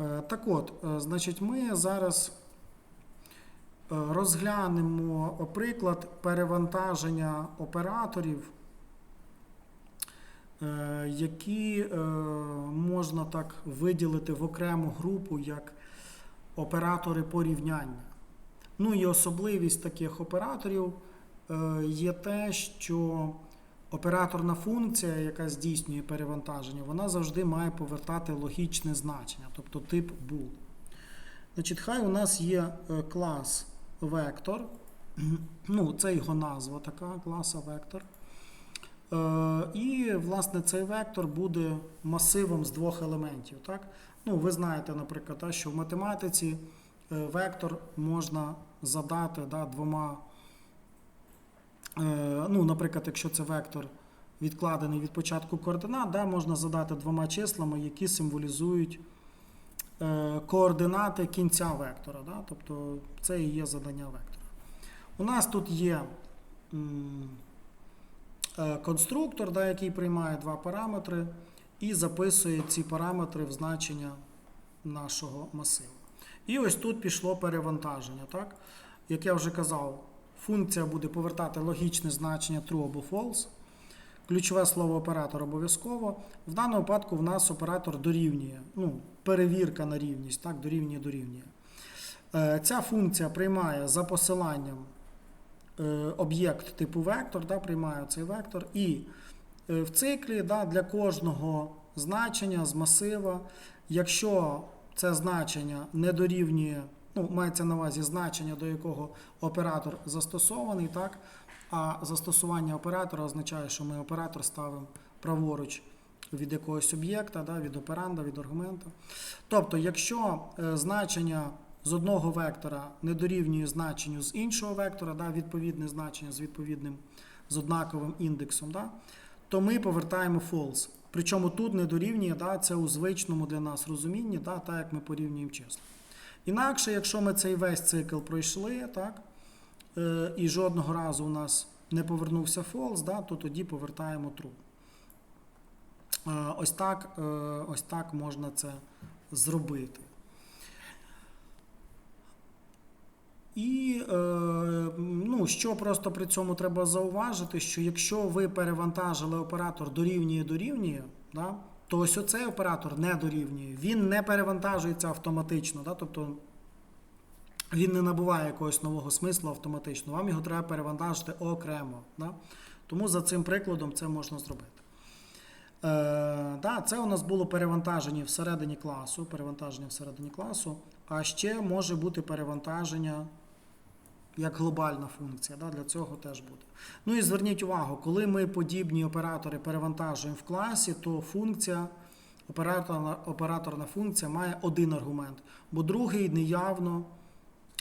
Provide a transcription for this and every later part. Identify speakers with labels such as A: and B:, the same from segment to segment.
A: Е, Так от, е, значить, ми зараз е, розглянемо приклад перевантаження операторів, які можна так виділити в окрему групу як оператори порівняння. Ну і особливість таких операторів є те, що операторна функція, яка здійснює перевантаження, вона завжди має повертати логічне значення, тобто тип bool. Значить, хай у нас є е, клас вектор, ну, це його назва така, класа вектор. Е, І, власне, цей вектор буде масивом з двох елементів. Так? Ну, ви знаєте, наприклад, що в математиці е, вектор можна задати да, двома. Е, Ну, наприклад, якщо це вектор відкладений від початку координат, да, можна задати двома числами, які символізують е, координати кінця вектора. Да? Тобто це і є задання вектора. У нас тут є е, конструктор, да, який приймає два параметри і записує ці параметри в значення нашого масиву. І ось тут пішло перевантаження. Так? Як я вже казав, функція буде повертати логічне значення true або false. Ключове слово оператор обов'язково. В даному випадку в нас оператор дорівнює. Ну, перевірка на рівність, так, дорівнює дорівнює. Е, Ця функція приймає за посиланням е, об'єкт типу вектор, да, приймає цей вектор. І е, в циклі да, для кожного значення з масива, якщо це значення не дорівнює, ну, мається на увазі значення, до якого оператор застосований, так, а застосування оператора означає, що ми оператор ставимо праворуч від якогось об'єкта, да, від операнда, від аргумента. Тобто, якщо е, значення з одного вектора не дорівнює значенню з іншого вектора, да, відповідне значення з відповідним з однаковим індексом, да, то ми повертаємо false. Причому тут не дорівнює, да, це у звичному для нас розумінні, да, так як ми порівнюємо числа. Інакше, якщо ми цей весь цикл пройшли, так, е, і жодного разу у нас не повернувся false, да, то тоді повертаємо true. Е, Ось так, е, ось так можна це зробити. І ну, що просто при цьому треба зауважити, що якщо ви перевантажили оператор дорівнює дорівнює, да, то ось оцей оператор не дорівнює. Він не перевантажується автоматично. Да, тобто він не набуває якогось нового смислу автоматично. Вам його треба перевантажити окремо. Да? Тому за цим прикладом це можна зробити. Е, да, це у нас було перевантаження всередині класу. Перевантаження всередині класу. А ще може бути перевантаження як глобальна функція. Да, для цього теж буде. Ну і зверніть увагу, коли ми подібні оператори перевантажуємо в класі, то функція, операторна, операторна функція має один аргумент, бо другий неявно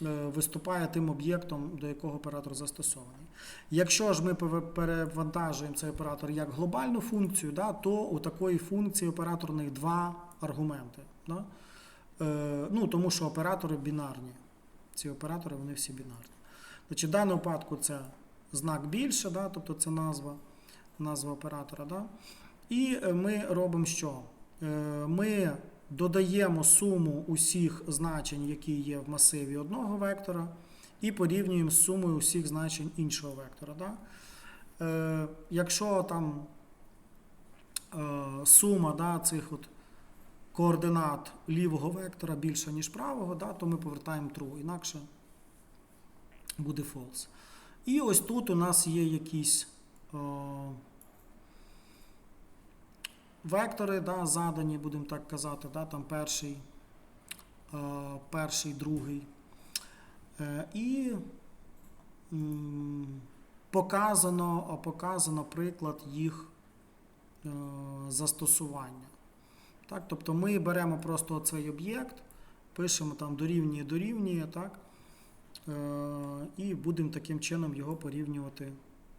A: е, виступає тим об'єктом, до якого оператор застосований. Якщо ж ми перевантажуємо цей оператор як глобальну функцію, да, то у такої функції операторних два аргументи. Да? Е, ну, тому що оператори бінарні. Ці оператори вони всі бінарні. Значить, в даному випадку це знак більше, да, тобто це назва, назва оператора. Да? І е, ми робимо що? Е, Ми додаємо суму усіх значень, які є в масиві одного вектора, і порівнюємо з сумою усіх значень іншого вектора. Да? Е, Якщо там сума да, цих от координат лівого вектора більша, ніж правого, да, то ми повертаємо true, інакше буде false. І ось тут у нас є якісь е, вектори да, задані, будемо так казати, да, там перший, е, перший, другий. Е, і м, показано, показано приклад їх е, застосування. Так, тобто ми беремо просто цей об'єкт, пишемо там дорівнює, дорівнює, так, і будемо таким чином його порівнювати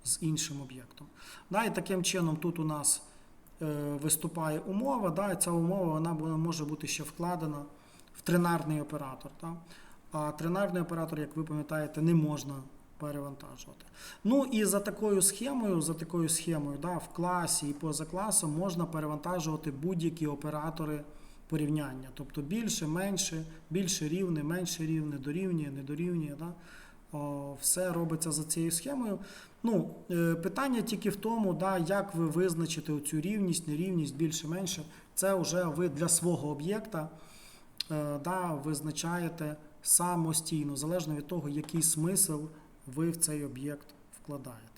A: з іншим об'єктом. Да, і таким чином тут у нас е, виступає умова, да, і ця умова вона може бути ще вкладена в тринарний оператор. Так. А тринарний оператор, як ви пам'ятаєте, не можна перевантажувати. Ну і за такою схемою, за такою схемою, да, в класі і поза класом можна перевантажувати будь-які оператори порівняння. Тобто більше, менше, більше рівне, менше рівне, дорівнює, не дорівнює. Да? Все робиться за цією схемою. Ну, е, питання тільки в тому, да, як ви визначите цю рівність, нерівність, більше, менше. Це вже ви для свого об'єкта е, да, визначаєте самостійно, залежно від того, який смисл ви в цей об'єкт вкладаєте.